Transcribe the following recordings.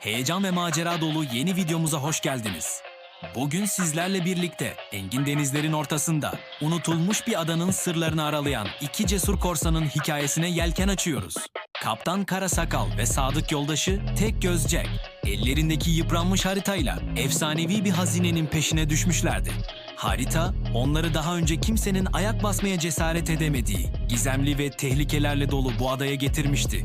Heyecan ve macera dolu yeni videomuza hoş geldiniz. Bugün sizlerle birlikte engin denizlerin ortasında unutulmuş bir adanın sırlarını aralayan iki cesur korsanın hikayesine yelken açıyoruz. Kaptan Karasakal ve sadık yoldaşı Tek Göz Jack, ellerindeki yıpranmış haritayla efsanevi bir hazinenin peşine düşmüşlerdi. Harita, onları daha önce kimsenin ayak basmaya cesaret edemediği, gizemli ve tehlikelerle dolu bu adaya getirmişti.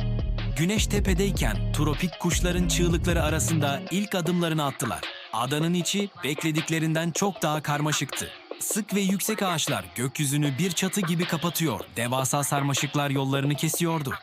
Güneş tepedeyken tropik kuşların çığlıkları arasında ilk adımlarını attılar. Adanın içi beklediklerinden çok daha karmaşıktı. Sık ve yüksek ağaçlar gökyüzünü bir çatı gibi kapatıyor, devasa sarmaşıklar yollarını kesiyordu.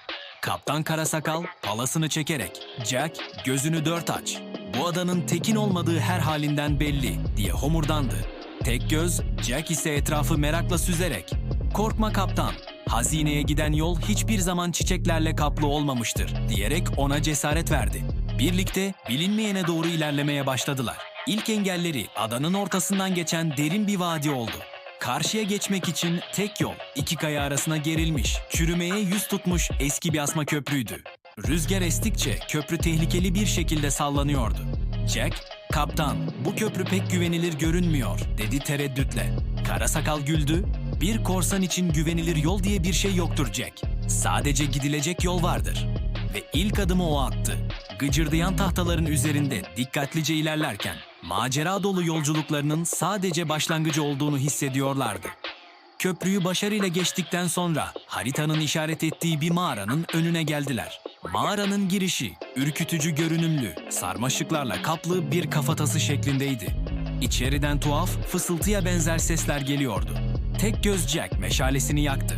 Kaptan Karasakal palasını çekerek, Jack gözünü dört aç. Bu adanın tekin olmadığı her halinden belli diye homurdandı. Tek göz, Jack ise etrafı merakla süzerek, korkma kaptan, hazineye giden yol hiçbir zaman çiçeklerle kaplı olmamıştır diyerek ona cesaret verdi. Birlikte bilinmeyene doğru ilerlemeye başladılar. İlk engelleri adanın ortasından geçen derin bir vadi oldu. Karşıya geçmek için tek yol iki kaya arasına gerilmiş, çürümeye yüz tutmuş eski bir asma köprüydü. Rüzgar estikçe köprü tehlikeli bir şekilde sallanıyordu. Jack, "Kaptan, bu köprü pek güvenilir görünmüyor." dedi tereddütle. Karasakal güldü. "Bir korsan için güvenilir yol diye bir şey yoktur Jack. Sadece gidilecek yol vardır." Ve ilk adımı o attı. Gıcırdayan tahtaların üzerinde dikkatlice ilerlerken macera dolu yolculuklarının sadece başlangıcı olduğunu hissediyorlardı. Köprüyü başarıyla geçtikten sonra haritanın işaret ettiği bir mağaranın önüne geldiler. Mağaranın girişi ürkütücü görünümlü, sarmaşıklarla kaplı bir kafatası şeklindeydi. İçeriden tuhaf, fısıltıya benzer sesler geliyordu. Tek göz Jack meşalesini yaktı.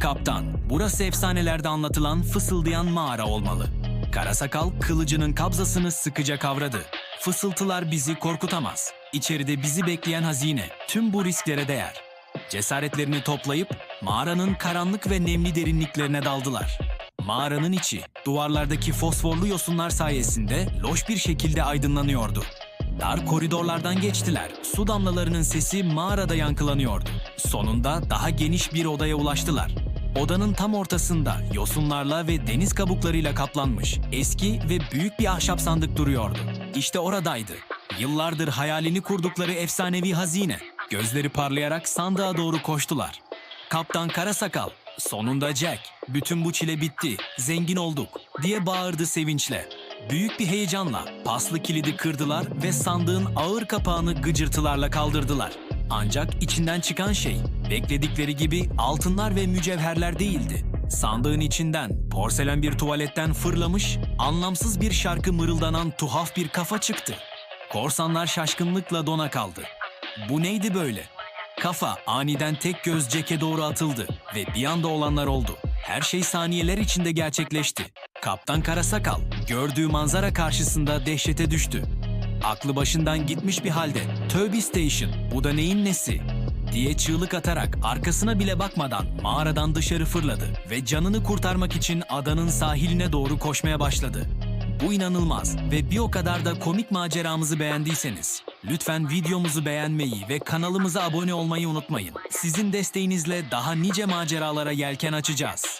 Kaptan, burası efsanelerde anlatılan fısıldayan mağara olmalı. Karasakal kılıcının kabzasını sıkıca kavradı. Fısıltılar bizi korkutamaz. İçeride bizi bekleyen hazine tüm bu risklere değer. Cesaretlerini toplayıp mağaranın karanlık ve nemli derinliklerine daldılar. Mağaranın içi duvarlardaki fosforlu yosunlar sayesinde loş bir şekilde aydınlanıyordu. Dar koridorlardan geçtiler. Su damlalarının sesi mağarada yankılanıyordu. Sonunda daha geniş bir odaya ulaştılar. Odanın tam ortasında yosunlarla ve deniz kabuklarıyla kaplanmış eski ve büyük bir ahşap sandık duruyordu. İşte oradaydı. Yıllardır hayalini kurdukları efsanevi hazine. Gözleri parlayarak sandığa doğru koştular. Kaptan Karasakal, sonunda Jack, bütün bu çile bitti, zengin olduk diye bağırdı sevinçle. Büyük bir heyecanla paslı kilidi kırdılar ve sandığın ağır kapağını gıcırtılarla kaldırdılar. Ancak içinden çıkan şey bekledikleri gibi altınlar ve mücevherler değildi. Sandığın içinden porselen bir tuvaletten fırlamış, anlamsız bir şarkı mırıldanan tuhaf bir kafa çıktı. Korsanlar şaşkınlıkla dona kaldı. Bu neydi böyle? Kafa aniden tek göz Jack'e doğru atıldı ve bir anda olanlar oldu. Her şey saniyeler içinde gerçekleşti. Kaptan Karasakal gördüğü manzara karşısında dehşete düştü. Aklı başından gitmiş bir halde Tövbe Station bu da neyin nesi diye çığlık atarak arkasına bile bakmadan mağaradan dışarı fırladı ve canını kurtarmak için adanın sahiline doğru koşmaya başladı. Bu inanılmaz ve bir o kadar da komik maceramızı beğendiyseniz lütfen videomuzu beğenmeyi ve kanalımıza abone olmayı unutmayın. Sizin desteğinizle daha nice maceralara yelken açacağız.